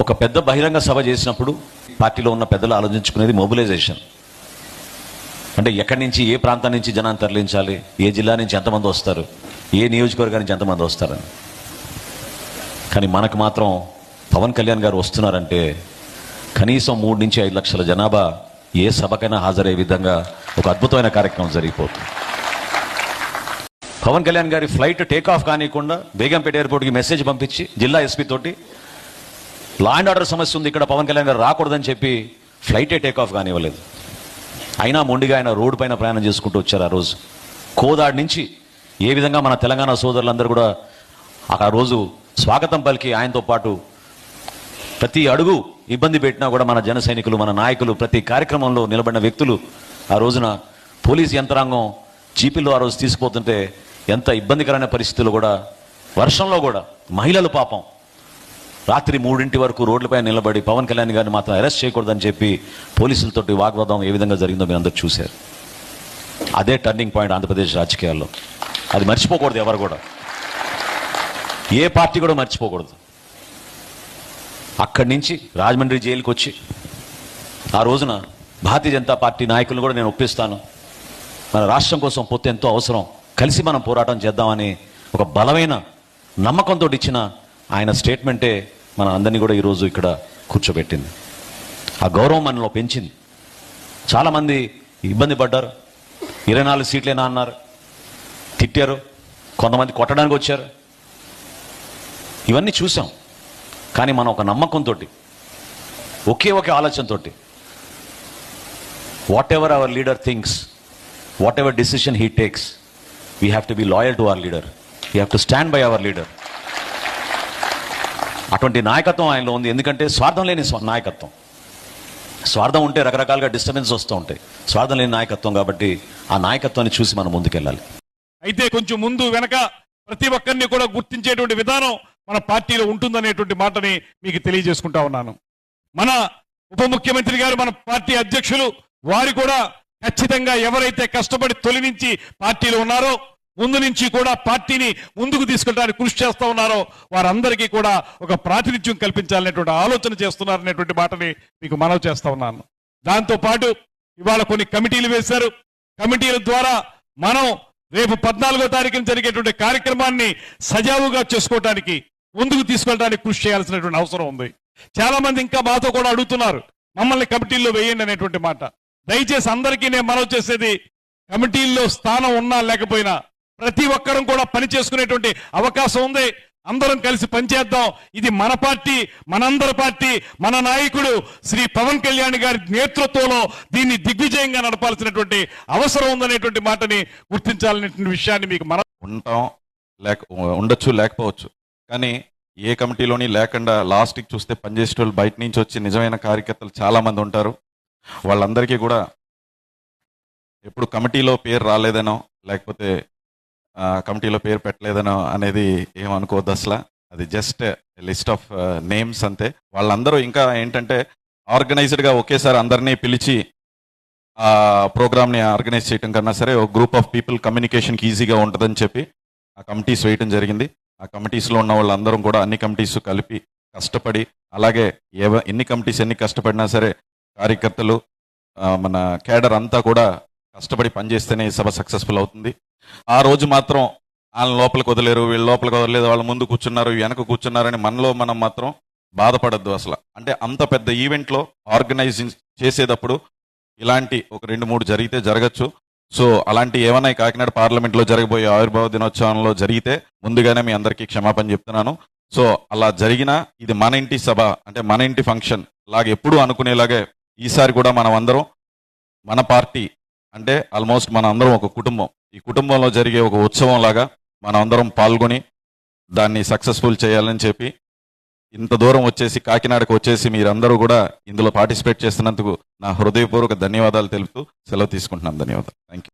ఒక పెద్ద బహిరంగ సభ చేసినప్పుడు పార్టీలో ఉన్న పెద్దలు ఆలోచించుకునేది మొబిలైజేషన్ అంటే ఎక్కడి నుంచి ఏ ప్రాంతం నుంచి జనాన్ని తరలించాలి ఏ జిల్లా నుంచి ఎంతమంది వస్తారు ఏ నియోజకవర్గం నుంచి ఎంతమంది వస్తారని కానీ మనకు మాత్రం పవన్ కళ్యాణ్ గారు వస్తున్నారంటే కనీసం మూడు నుంచి ఐదు లక్షల జనాభా ఏ సభకైనా హాజరయ్యే విధంగా ఒక అద్భుతమైన కార్యక్రమం జరిగిపోతుంది. పవన్ కళ్యాణ్ గారి ఫ్లైట్ టేక్ ఆఫ్ కానివ్వకుండా బేగంపేట ఎయిర్పోర్ట్కి మెసేజ్ పంపించి జిల్లా ఎస్పీ తోటి లా అండ్ ఆర్డర్ సమస్య ఉంది ఇక్కడ పవన్ కళ్యాణ్ గారు రాకూడదని చెప్పి ఫ్లైటే టేక్ ఆఫ్ కానివ్వలేదు. అయినా మొండిగా ఆయన రోడ్డు పైన ప్రయాణం చేసుకుంటూ వచ్చారు ఆ రోజు. కోదాడి నుంచి ఏ విధంగా మన తెలంగాణ సోదరులందరూ కూడా ఆ రోజు స్వాగతం పలికి ఆయనతో పాటు ప్రతి అడుగు ఇబ్బంది పెట్టినా కూడా మన జన సైనికులు మన నాయకులు ప్రతి కార్యక్రమంలో నిలబడిన వ్యక్తులు ఆ రోజున పోలీస్ యంత్రాంగం జీపీలో ఆ రోజు తీసుకుపోతుంటే ఎంత ఇబ్బందికరమైన పరిస్థితులు కూడా. వర్షంలో కూడా మహిళలు పాపం. రాత్రి మూడింటి వరకు రోడ్లపై నిలబడి పవన్ కళ్యాణ్ గారిని మాత్రం అరెస్ట్ చేయకూడదని చెప్పి పోలీసులతోటి వాగ్వాదం ఏ విధంగా జరిగిందో మీరు అందరు చూశారు. అదే టర్నింగ్ పాయింట్ ఆంధ్రప్రదేశ్ రాజకీయాల్లో. అది మర్చిపోకూడదు ఎవరు కూడా. ఏ పార్టీ కూడా మర్చిపోకూడదు. అక్కడి నుంచి రాజమండ్రి జైలుకి వచ్చి ఆ రోజున భారతీయ జనతా పార్టీ నాయకులను కూడా నేను ఒప్పిస్తాను. మన రాష్ట్రం కోసం పొత్తు ఎంతో అవసరం. కలిసి మనం పోరాటం చేద్దామని ఒక బలమైన నమ్మకంతో ఇచ్చిన ఆయన స్టేట్మెంటే మన అందరినీ కూడా ఈరోజు ఇక్కడ కూర్చోబెట్టింది. ఆ గౌరవం మనలో పెంచింది. చాలామంది ఇబ్బంది పడ్డారు. ఇరవై నాలుగు సీట్లేనా అన్నారు. తిట్టారు. కొంతమంది కొట్టడానికి వచ్చారు. ఇవన్నీ చూసాం. కానీ మనం ఒక నమ్మకంతో ఒకే ఒకే ఆలోచనతో whatever our leader things whatever decision he takes we have to be loyal to our leader we have to stand by our leader అటువంటి నాయకత్వం ఆయనలో ఉంది. ఎందుకంటే స్వార్థం లేని నాయకత్వం. స్వార్థం ఉంటే రకరకాలుగా డిస్టర్బెన్స్ వస్తూ ఉంటాయి. స్వార్థం లేని నాయకత్వం కాబట్టి ఆ నాయకత్వాన్ని చూసి మనం ముందుకెళ్ళాలి. అయితే కొంచెం ముందు వెనక ప్రతి ఒక్కరిని కూడా గుర్తించేటువంటి విధానం మన పార్టీలో ఉంటుందనేటువంటి మాటని మీకు తెలియజేసుకుంటా ఉన్నాను. మన ఉప ముఖ్యమంత్రి గారు మన పార్టీ అధ్యక్షులు వారు కూడా ఖచ్చితంగా ఎవరైతే కష్టపడి తొలి నుంచి పార్టీలో ఉన్నారో ముందు నుంచి కూడా పార్టీని ముందుకు తీసుకెళ్ళడానికి కృషి చేస్తూ ఉన్నారో వారందరికీ కూడా ఒక ప్రాతినిధ్యం కల్పించాలనేటువంటి ఆలోచన చేస్తున్నారనేటువంటి మాటని మీకు మనవి చేస్తూ ఉన్నాను. దాంతోపాటు ఇవాళ కొన్ని కమిటీలు వేశారు. కమిటీల ద్వారా మనం రేపు పద్నాలుగో తారీఖున జరిగేటువంటి కార్యక్రమాన్ని సజావుగా చేసుకోవడానికి ముందుకు తీసుకెళ్ళడానికి కృషి చేయాల్సినటువంటి అవసరం ఉంది. చాలా మంది ఇంకా మాతో కూడా అడుగుతున్నారు మమ్మల్ని కమిటీల్లో వేయండి అనేటువంటి మాట. దయచేసి అందరికీ నేను మనవి చేసేది కమిటీల్లో స్థానం ఉన్నా లేకపోయినా ప్రతి ఒక్కరం కూడా పని చేసుకునేటువంటి అవకాశం ఉంది. అందరం కలిసి పనిచేద్దాం ఇది మన పార్టీ మనందరి పార్టీ మన నాయకుడు శ్రీ పవన్ కళ్యాణ్ గారి నేతృత్వంలో దీన్ని దిగ్విజయంగా నడపాల్సినటువంటి అవసరం ఉందనేటువంటి మాటని గుర్తించాలనేటువంటి విషయాన్ని మీకు మన ఉంటాం. లేక ఉండొచ్చు లేకపోవచ్చు. కానీ ఏ కమిటీలోని లేకుండా లాస్ట్కి చూస్తే పనిచేసే వాళ్ళు బయట నుంచి వచ్చి నిజమైన కార్యకర్తలు చాలామంది ఉంటారు. వాళ్ళందరికీ కూడా ఎప్పుడు కమిటీలో పేరు రాలేదనో లేకపోతే కమిటీలో పేరు పెట్టలేదనో అనేది ఏమనుకోవద్దు అసలు అది జస్ట్ లిస్ట్ ఆఫ్ నేమ్స్ అంతే. వాళ్ళందరూ ఇంకా ఏంటంటే ఆర్గనైజ్డ్గా ఒకేసారి అందరినీ పిలిచి ఆ ప్రోగ్రామ్ని ఆర్గనైజ్ చేయడం కన్నా సరే ఒక గ్రూప్ ఆఫ్ పీపుల్ కమ్యూనికేషన్కి ఈజీగా ఉంటుందని చెప్పి ఆ కమిటీస్ వేయటం జరిగింది. ఆ కమిటీస్లో ఉన్న వాళ్ళందరం కూడా అన్ని కమిటీస్ కలిపి కష్టపడి అలాగే ఏవ ఎన్ని కమిటీస్ ఎన్ని కష్టపడినా సరే కార్యకర్తలు మన కేడర్ అంతా కూడా కష్టపడి పనిచేస్తేనే ఈ సభ సక్సెస్ఫుల్ అవుతుంది. ఆ రోజు మాత్రం వాళ్ళని లోపలికి వదిలేరు వీళ్ళు లోపలికి వదలలేదు వాళ్ళ ముందు కూర్చున్నారు వెనక కూర్చున్నారని మనలో మనం మాత్రం బాధపడద్దు అసలు. అంటే అంత పెద్ద ఈవెంట్లో ఆర్గనైజింగ్ చేసేటప్పుడు ఇలాంటి ఒక రెండు మూడు జరిగితే జరగచ్చు. సో అలాంటి ఏమైనా కాకినాడ పార్లమెంట్లో జరగబోయే ఆవిర్భావ దినోత్సవంలో జరిగితే ముందుగానే మీ అందరికీ క్షమాపణ చెప్తున్నాను. సో అలా జరిగినా ఇది మన ఇంటి సభ అంటే మన ఇంటి ఫంక్షన్ లాగా ఎప్పుడూ అనుకునేలాగే ఈసారి కూడా మనం అందరం మన పార్టీ అంటే ఆల్మోస్ట్ మన అందరం ఒక కుటుంబం ఈ కుటుంబంలో జరిగే ఒక ఉత్సవం లాగా మనమందరం పాల్గొని దాన్ని సక్సెస్ఫుల్ చేయాలని చెప్పి ఇంత దూరం వచ్చేసి కాకినాడకు వచ్చేసి మీరందరూ కూడా ఇందులో పార్టిసిపేట్ చేస్తున్నందుకు నా హృదయపూర్వక ధన్యవాదాలు తెలుపుతూ సెలవు తీసుకుంటున్నాను. ధన్యవాదాలు. Thank you